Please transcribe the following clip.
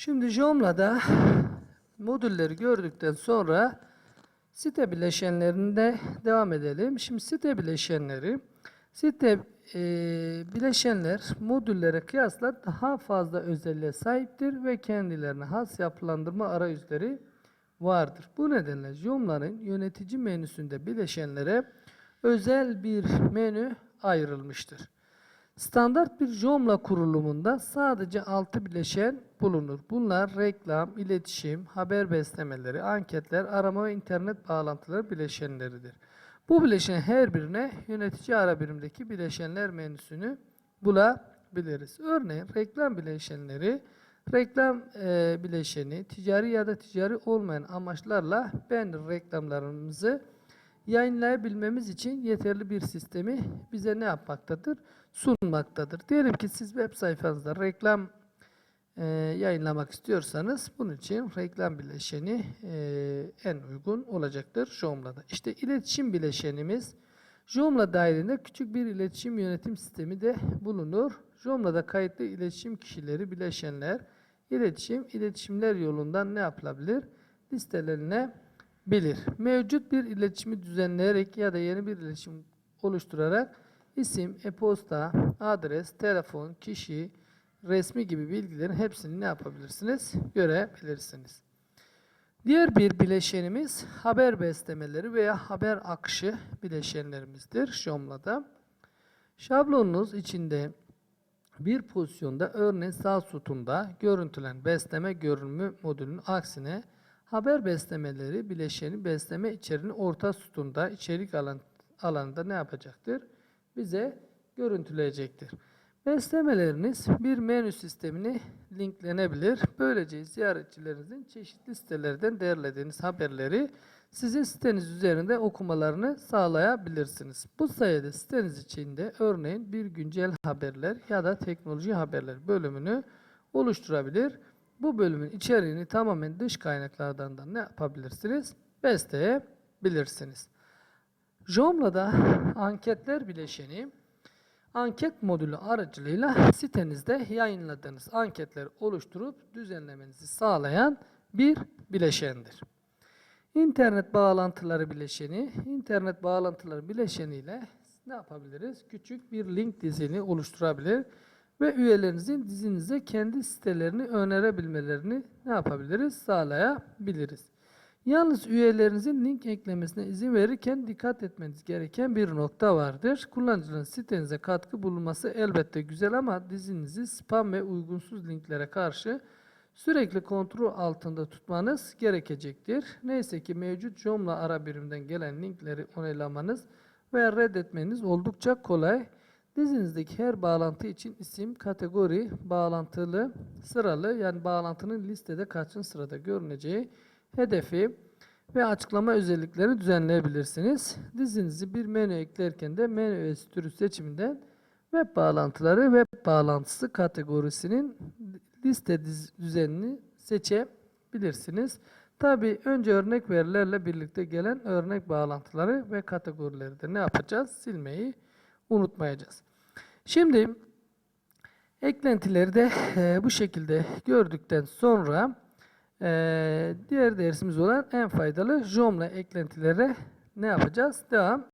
Şimdi Joomla'da modülleri gördükten sonra site bileşenlerinde devam edelim. Şimdi site bileşenleri site e, bileşenler modüllere kıyasla daha fazla özelliğe sahiptir ve kendilerine has yapılandırma arayüzleri vardır. Bu nedenle Joomla'nın yönetici menüsünde bileşenlere özel bir menü ayrılmıştır. Standart bir Joomla kurulumunda sadece 6 bileşen bulunur. Bunlar reklam, iletişim, haber beslemeleri, anketler, arama ve internet bağlantıları bileşenleridir. Bu bileşen her birine yönetici ara birimdeki bileşenler menüsünü bulabiliriz. Örneğin reklam bileşenleri, reklam e, bileşeni, ticari ya da ticari olmayan amaçlarla ben reklamlarımızı yayınlayabilmemiz için yeterli bir sistemi bize ne yapmaktadır? Sunmaktadır. Diyelim ki siz web sayfanızda reklam e, yayınlamak istiyorsanız bunun için reklam bileşeni e, en uygun olacaktır Joomla'da. İşte iletişim bileşenimiz Joomla dahilinde küçük bir iletişim yönetim sistemi de bulunur. Joomla'da kayıtlı iletişim kişileri, bileşenler, iletişim, iletişimler yolundan ne yapılabilir? Listelenebilir. Mevcut bir iletişimi düzenleyerek ya da yeni bir iletişim oluşturarak isim, e-posta, adres, telefon, kişi, resmi gibi bilgilerin hepsini ne yapabilirsiniz? Görebilirsiniz. Diğer bir bileşenimiz haber beslemeleri veya haber akışı bileşenlerimizdir Joomla'da. Şablonunuz içinde bir pozisyonda örneğin sağ sütunda görüntülen besleme görünümü modülünün aksine haber beslemeleri bileşeni besleme içeriğini orta sütunda içerik alan, alanında ne yapacaktır? Bize görüntüleyecektir. Beslemeleriniz bir menü sistemine linklenebilir. Böylece ziyaretçilerinizin çeşitli sitelerden derlediğiniz haberleri sizin siteniz üzerinde okumalarını sağlayabilirsiniz. Bu sayede siteniz içinde örneğin bir güncel haberler ya da teknoloji haberler bölümünü oluşturabilir. Bu bölümün içeriğini tamamen dış kaynaklardan da ne yapabilirsiniz? Besleyebilirsiniz. Joomla'da anketler bileşeni anket modülü aracılığıyla sitenizde yayınladığınız anketleri oluşturup düzenlemenizi sağlayan bir bileşendir. İnternet bağlantıları bileşeni, internet bağlantıları bileşeni ile ne yapabiliriz? Küçük bir link dizini oluşturabilir ve üyelerinizin dizinize kendi sitelerini önerebilmelerini ne yapabiliriz? Sağlayabiliriz. Yalnız üyelerinizin link eklemesine izin verirken dikkat etmeniz gereken bir nokta vardır. Kullanıcının sitenize katkı bulunması elbette güzel ama dizinizi spam ve uygunsuz linklere karşı sürekli kontrol altında tutmanız gerekecektir. Neyse ki mevcut Joomla ara birimden gelen linkleri onaylamanız veya reddetmeniz oldukça kolay. Dizinizdeki her bağlantı için isim, kategori, bağlantılı, sıralı yani bağlantının listede kaçıncı sırada görüneceği hedefi ve açıklama özelliklerini düzenleyebilirsiniz. Dizinizi bir menü eklerken de menü öğesi türü seçiminden web bağlantıları web bağlantısı kategorisinin liste düzenini seçebilirsiniz. Tabi önce örnek verilerle birlikte gelen örnek bağlantıları ve kategorileri de ne yapacağız? Silmeyi unutmayacağız. Şimdi eklentileri de e, bu şekilde gördükten sonra ee, diğer dersimiz olan en faydalı Joomla eklentilere ne yapacağız? Devam